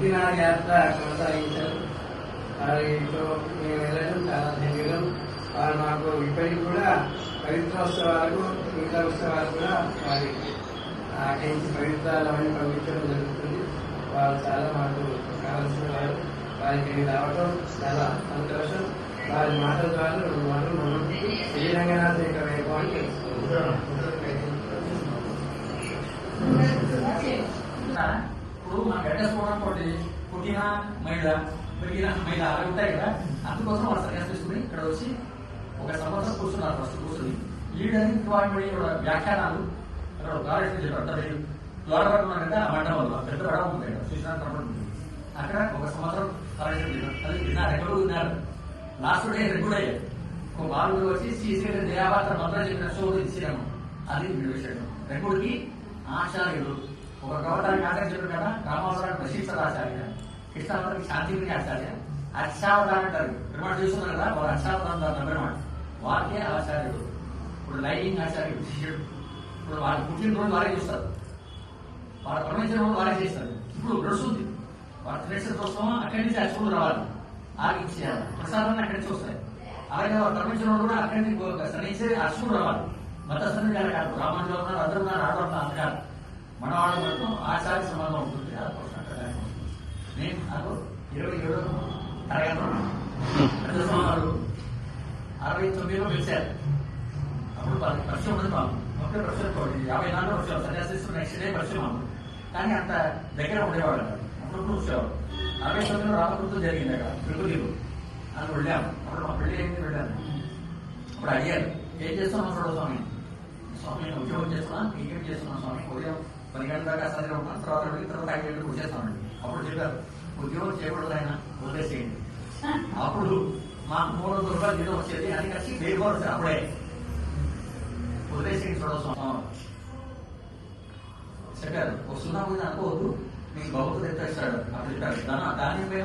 సత్యనారాయణ యాత్ర కొనసాగించారు. వారితో మేము వెళ్ళడం చాలా ధన్యులం. వారు మాకు ఇప్పటికి కూడా పవిత్రోత్సవాలకు మిగతా ఉత్సవాలు కూడా వారి ఆకరించి పవిత్రాలవన్నీ పంపించడం జరుగుతుంది. వారు చాలా మాకు కావాల్సిన వారు. వారికి రావటం చాలా సంతోషం. వారి మాటల ద్వారా రెండు మాటలు మనం శ్రీరంగనాథ్ యొక్క వైభవాన్ని తెలుసుకుంటున్నాం ఇప్పుడు మన గడ్డేసుకోవడం తోటి పుట్టిన మహిళ పెరిగిన మహిళ అవి ఉంటాయి కదా అందుకోసం వాళ్ళు సన్యాసం తీసుకుని ఇక్కడ వచ్చి ఒక సంవత్సరం కూర్చున్నారు ఫస్ట్ కూర్చుని. లీడర్ వాటి వ్యాఖ్యానాలు అక్కడ గారెట్ చెప్పారు అంటే కదా ఆ మండపంలో పెద్ద పడవ ఉంది శ్రీశాంత్ ఉంది అక్కడ ఒక సంవత్సరం అది విన్నారు ఎక్కడో విన్నారు లాస్ట్ డే రెగ్యులర్ అయ్యారు. ఒక బాలుడు వచ్చి శ్రీశైలం దేవాత్ర మంత్రం చెప్పిన షో ఇచ్చినాము అది వీడు విషయం ఆచార్యుడు ఒక గౌరవానికి ఆచార్య చెప్పారు కదా రామావసరానికి ప్రశిక్షణ ఆచార్య కృష్ణావరానికి శాంతిగిరి ఆచార్య అక్షావతారం అంటారు నిర్మాణం చూస్తున్నారు కదా వారు అక్షావతారం నిర్మాణం పెరుమాడు వారికే ఆచార్యుడు. ఇప్పుడు లైనింగ్ ఆచార్యుడు శిష్యుడు. ఇప్పుడు వాళ్ళ పుట్టినరోజు వారే చూస్తారు. వాళ్ళ ప్రపంచం రోజు వారే చేస్తారు. ఇప్పుడు నడుస్తుంది వాళ్ళ త్రినేశ్వర కోసం అక్కడి నుంచి అచ్చుకుంటూ రావాలి. ఆగించేయాలి ప్రసాదాన్ని అక్కడి నుంచి వస్తాయి. అలాగే వాళ్ళ ప్రపంచం రోజు కూడా అక్కడి నుంచి సన్నించి అచ్చుకుంటూ రావాలి. మత సన్నిధానం కాదు రామంలో ఉన్నారు అందరూ ఉన్నారు ఆడవాళ్ళు అంత కాదు. మన వాళ్ళ వరకు ఆచార్య సంబంధం ఉంటుంది. నేను నాకు ఇరవై ఏడు తరగతి పెద్ద సమాధానాలు అరవై తొమ్మిదిలో పిలిచారు. అప్పుడు పది పరిచయం ఉంది మాకు. ఒకే పరిచయం తోటి యాభై నాలుగు వచ్చేవారు సన్యాసిస్తూ నెక్స్ట్ డే పరిచయం మాకు. కానీ అంత దగ్గర ఉండేవాడు అప్పుడు అప్పుడప్పుడు వచ్చేవాడు అరవై తొమ్మిదిలో రామకృతం జరిగింది అక్కడ. తిరుపతిలో. అని వెళ్ళాము. అప్పుడు మా పెళ్ళి అయింది వెళ్ళాను అప్పుడు అడిగారు ఏం చేస్తున్నాం చూడ స్వామి? స్వామి ఉద్యోగం చేస్తున్నా ఇంకేం చేస్తున్నాం స్వామి? ఉదయం పది గంటల దాకా సరిగా ఉంటాను తర్వాత వెళ్ళి తర్వాత ఐదు గంటలకు వచ్చేస్తామండి. అప్పుడు చెప్పారు ఉద్యోగం చేయకూడదు ఆయన వదిలేసేయండి. అప్పుడు మాకు మూడు వందల రూపాయలు జీతం వచ్చేది అది కలిసి వెయ్యి సార్ అప్పుడే. వదిలేసేయండి చూడవచ్చు చెప్పారు వస్తున్నా కూడా అనుకోవద్దు మీకు భగవద్గీత ఇస్తాడు అప్పుడు చెప్పారు దాని దాని మీద